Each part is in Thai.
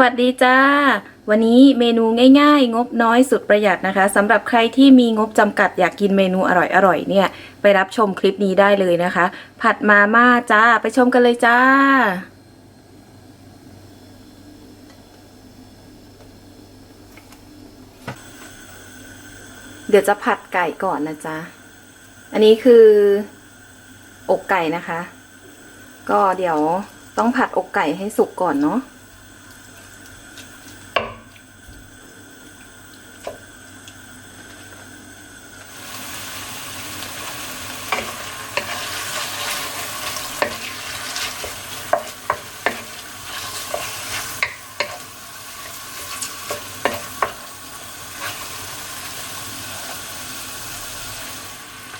วัสดีจ้า วันนี้เมนูง่ายๆ งบน้อยสุดประหยัดนะคะสำหรับใครที่มีงบจำกัดอยากกินเมนูอร่อยๆเนี่ย ไปรับชมคลิปนี้ได้เลยนะคะ ผัดมาม่าจ้า ไปชมกันเลยจ้าเดี๋ยวจะผัดไก่ก่อนนะจ๊ะ อันนี้คือ อกไก่นะคะ ก็เดี๋ยวต้องผัดอกไก่ให้สุกก่อนเนาะ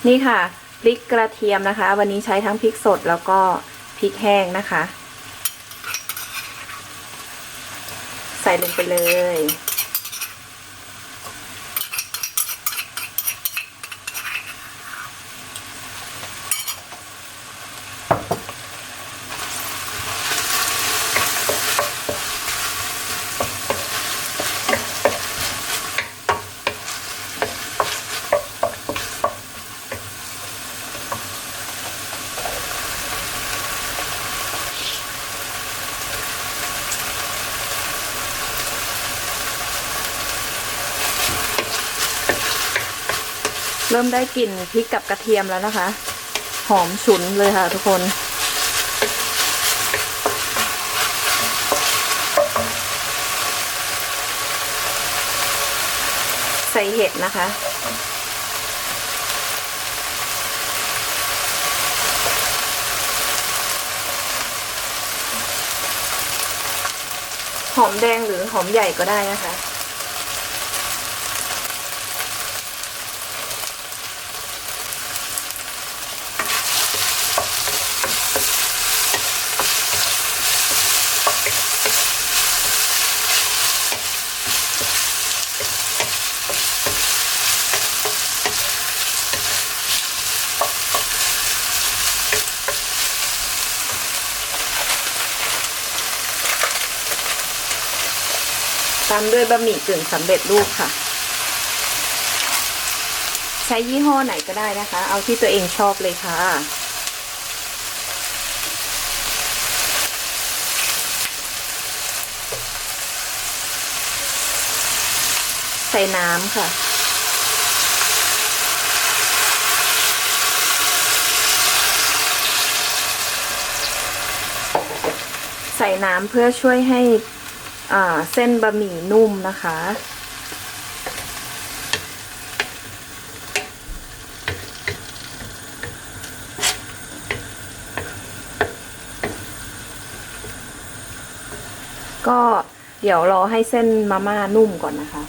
นี่ค่ะพริกกระเทียมนะคะ วันนี้ใช้ทั้งพริกสดแล้วก็พริกแห้งนะคะ ใส่ลงไปเลย เริ่มได้กลิ่นพริกกับกระเทียมแล้วนะคะ หอมฉุนเลยค่ะทุกคนใส่เห็ดนะคะ หอมแดงหรือหอมใหญ่ก็ได้นะคะ ตามด้วยบะหมี่กึ่งสำเร็จรูปค่ะ ใช้ยี่ห้อไหนก็ได้นะคะ เอาที่ตัวเองชอบเลยค่ะ ใส่น้ำค่ะใส่น้ำเพื่อช่วยให้ เส้นบะหมี่นุ่มนะคะ ก็เดี๋ยวรอให้เส้นมาม่านุ่มก่อนนะคะ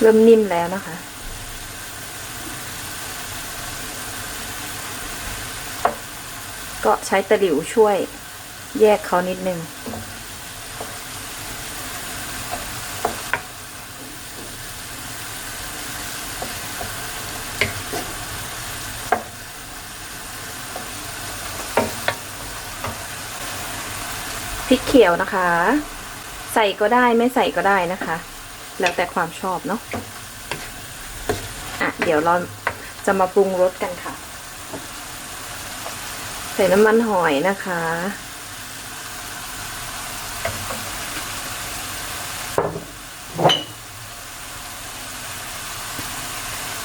เริ่มนิ่มแล้วนะคะ ก็ใช้ตะหลิวช่วยแยกเขานิดนึง พริกเขียวนะคะ ใส่ก็ได้ไม่ใส่ก็ได้นะคะ แล้วแต่ความชอบเนาะอะเดี๋ยวเราจะมาปรุงรสกันค่ะ ใส่น้ำมันหอยนะคะ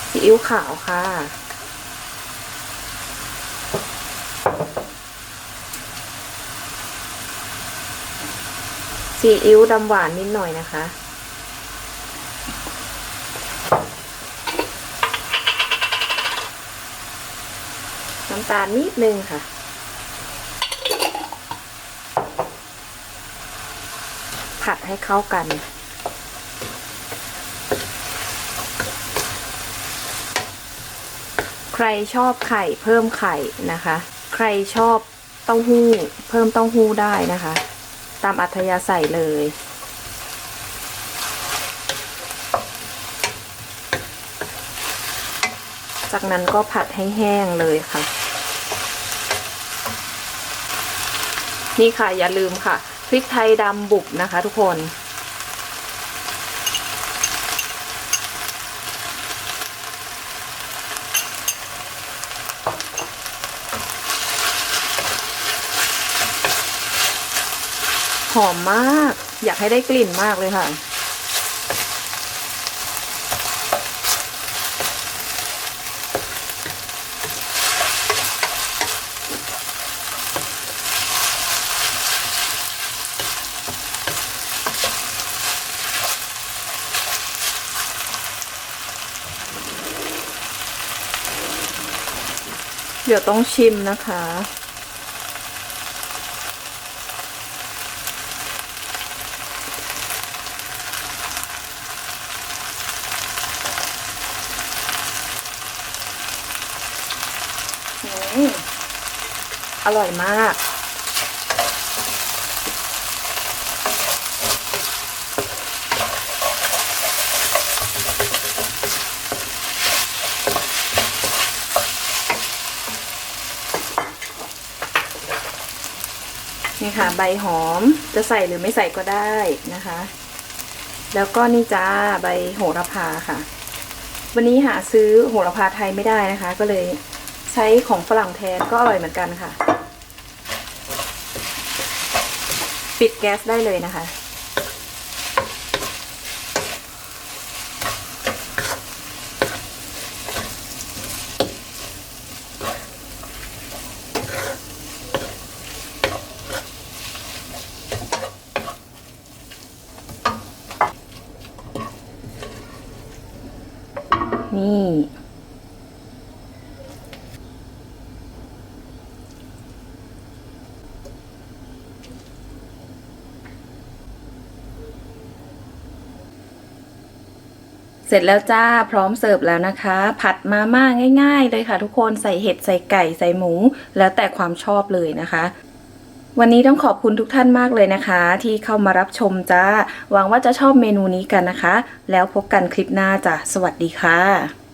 ซีอิ๊วขาวค่ะซีอิ๊วดำหวานนิดหน่อยนะคะำตาลนิดนึงค่ะ ผัดให้เข้ากัน ใครชอบไข่เพิ่มไข่นะคะ ใครชอบเต้าหู้ เพิ่มเต้าหู้ได้นะคะ ตามอัธยาศัยเลยจากนั้นก็ผัดให้แห้งเลยค่ะ นี่ค่ะอย่าลืมค่ะพริกไทยดำบุบนะคะทุกคนหอมมาก อยากให้ได้กลิ่นมากเลยค่ะ เดี๋ยวต้องชิมนะคะอืมอร่อยมาก นี่ค่ะ ใบหอมจะใส่หรือไม่ใส่ก็ได้นะคะ แล้วก็นี่จ้าใบโหระพาค่ะ วันนี้หาซื้อโหระพาไทยไม่ได้นะคะ ก็เลยใช้ของฝรั่งแทนก็อร่อยเหมือนกันค่ะ ปิดแก๊สได้เลยนะคะ นี่ เสร็จแล้วจ้าพร้อมเสิร์ฟแล้วนะคะ ผัดมาม่าง่าย ๆ เลยค่ะทุกคนใส่เห็ดใส่ไก่ใส่หมู แล้วแต่ความชอบเลยนะคะวันนี้ต้องขอบคุณทุกท่านมากเลยนะคะ ที่เข้ามารับชมจ้าหวังว่าจะชอบเมนูนี้กันนะคะ แล้วพบกันคลิปหน้าจ้ะสวัสดีค่ะ